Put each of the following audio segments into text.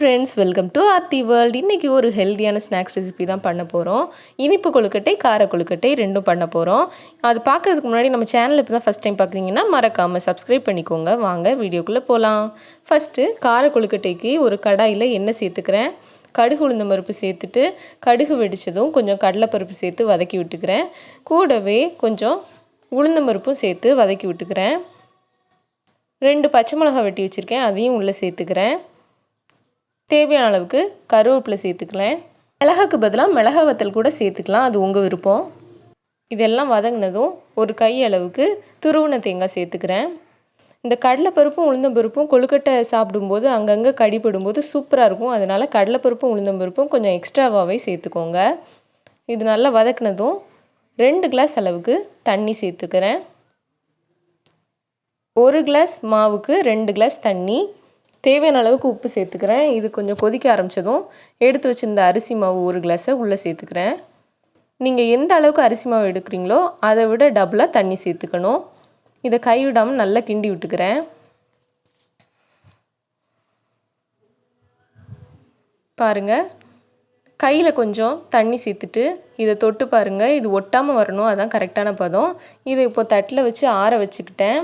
Friends welcome to Aarthi world இன்றைக்கி ஒரு ஹெல்த்தியான ஸ்நாக்ஸ் ரெசிபி தான் பண்ண போகிறோம் இனிப்பு கொழுக்கட்டை கார கொழுக்கட்டை ரெண்டும் பண்ண போகிறோம் அது பார்க்கறதுக்கு முன்னாடி நம்ம சேனல் இப்போ தான் ஃபஸ்ட் டைம் பார்க்குறீங்கன்னா மறக்காமல் சப்ஸ்கிரைப் பண்ணிக்கோங்க. வாங்க வீடியோக்குள்ளே போகலாம் ஃபஸ்ட்டு கார கொழுக்கட்டைக்கு ஒரு கடாயில் எண்ணெய் சேர்த்துக்கிறேன். கடுகு உளுந்தம்பருப்பு சேர்த்துட்டு கடுகு வெடித்ததும் கொஞ்சம் கடலைப்பருப்பு சேர்த்து வதக்கி விட்டுக்கிறேன். கூடவே கொஞ்சம் உளுந்தம்பருப்பும் சேர்த்து வதக்கி விட்டுக்கிறேன். ரெண்டு பச்சை மிளகாய் வெட்டி வச்சுருக்கேன். அதையும் உள்ளே சேர்த்துக்கிறேன். தேவையான அளவுக்கு கருவேப்பிலை சேர்த்துக்கலாம். மிளகாக்கு பதிலாக மிளகா வத்தல் கூட சேர்த்துக்கலாம். அது உங்கள் விருப்பம். இதெல்லாம் வதங்கினதும் ஒரு கை அளவுக்கு துருவன தேங்காய் சேர்த்துக்கிறேன். இந்த கடலைப்பருப்பும் உளுந்தம்பருப்பும் கொழுக்கட்டை சாப்பிடும்போது அங்கங்கே கடிப்படும்போது சூப்பராக இருக்கும். அதனால் கடலைப்பருப்பும் உளுந்தம்பருப்பும் கொஞ்சம் எக்ஸ்ட்ராவாகவே சேர்த்துக்கோங்க. இது நல்லா வதக்கினதும் ரெண்டு கிளாஸ் அளவுக்கு தண்ணி சேர்த்துக்கிறேன். ஒரு கிளாஸ் மாவுக்கு ரெண்டு கிளாஸ் தண்ணி தேவையான அளவுக்கு உப்பு சேர்த்துக்கிறேன். இது கொஞ்சம் கொதிக்க ஆரம்பித்ததும் எடுத்து வச்சுருந்த அரிசி மாவு ஒரு கிளாஸை உள்ளே சேர்த்துக்கிறேன். நீங்கள் எந்த அளவுக்கு அரிசி மாவு எடுக்கிறீங்களோ அதை விட டபுளாக தண்ணி சேர்த்துக்கணும். இதை கைவிடாமல் நல்லா கிண்டி விட்டுக்கிறேன். பாருங்கள் கையில் கொஞ்சம் தண்ணி சேர்த்துட்டு இதை தொட்டு பாருங்கள் இது ஒட்டாமல் வரணும். அதான் கரெக்டான பதம். இதை இப்போ தட்டில் வச்சு ஆற வச்சுக்கிட்டேன்.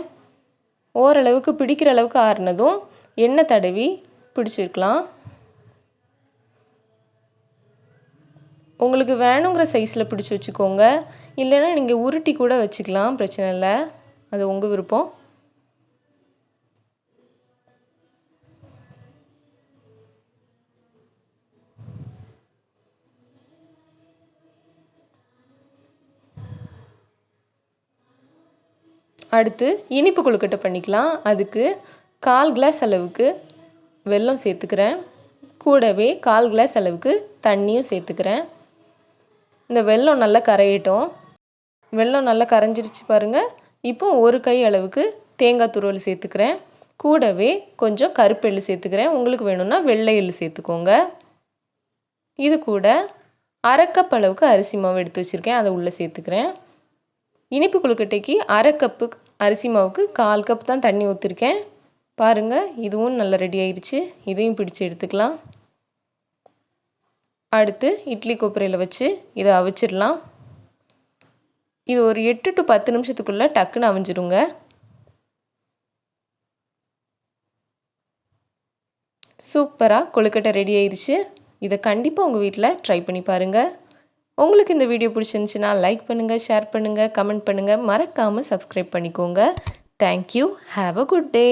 ஓரளவுக்கு பிடிக்கிற அளவுக்கு ஆறுனதும் எண்ணெய் தடவி பிடிச்சிருக்கலாம்? உங்களுக்கு வேணுங்கிற சைஸில் பிடிச்சி வச்சுக்கோங்க. இல்லைன்னா நீங்கள் உருட்டி கூட வச்சுக்கலாம் பிரச்சனை இல்லை. அது உங்கள் விருப்பம். அடுத்து இனிப்பு கொழுக்கட்டை பண்ணிக்கலாம். அதுக்கு கால் கிளாஸ் அளவுக்கு வெல்லம் சேர்த்துக்கிறேன். கூடவே கால் கிளாஸ் அளவுக்கு தண்ணியும் சேர்த்துக்கிறேன். இந்த வெல்லம் நல்லா கரையட்டும். வெல்லம் நல்லா கரைஞ்சிருச்சு பாருங்கள் இப்போ ஒரு கை அளவுக்கு தேங்காய் துருவல் சேர்த்துக்கிறேன். கூடவே கொஞ்சம் கருப்பு எள்ளு சேர்த்துக்கிறேன். உங்களுக்கு வேணும்னா வெள்ளை எள்ளு சேர்த்துக்கோங்க. இது கூட அரைக்கப் அளவுக்கு அரிசி மாவு எடுத்து வச்சுருக்கேன். அதை உள்ளே சேர்த்துக்கிறேன். இனிப்பு கொழுக்கட்டைக்கு அரை கப்பு அரிசி மாவுக்கு கால் கப் தான் தண்ணி ஊற்றிருக்கேன் பாருங்கள் இதுவும் நல்லா ரெடி ஆயிடுச்சு இதையும் பிடிச்சு எடுத்துக்கலாம். அடுத்து இட்லி கொப்பரையில் வச்சு இதை அவிச்சிடலாம். இது ஒரு எட்டு டு பத்து நிமிஷத்துக்குள்ளே டக்குன்னு அவிஞ்சிருங்க. சூப்பராக கொழுக்கட்டை ரெடி ஆயிடுச்சு இதை கண்டிப்பாக உங்கள் வீட்டில் ட்ரை பண்ணி பாருங்கள் உங்களுக்கு இந்த வீடியோ பிடிச்சிருந்துச்சின்னா லைக் பண்ணுங்கள் ஷேர் பண்ணுங்கள் கமெண்ட் பண்ணுங்கள் மறக்காமல் சப்ஸ்கிரைப் பண்ணிக்கோங்க. Thank you have a good day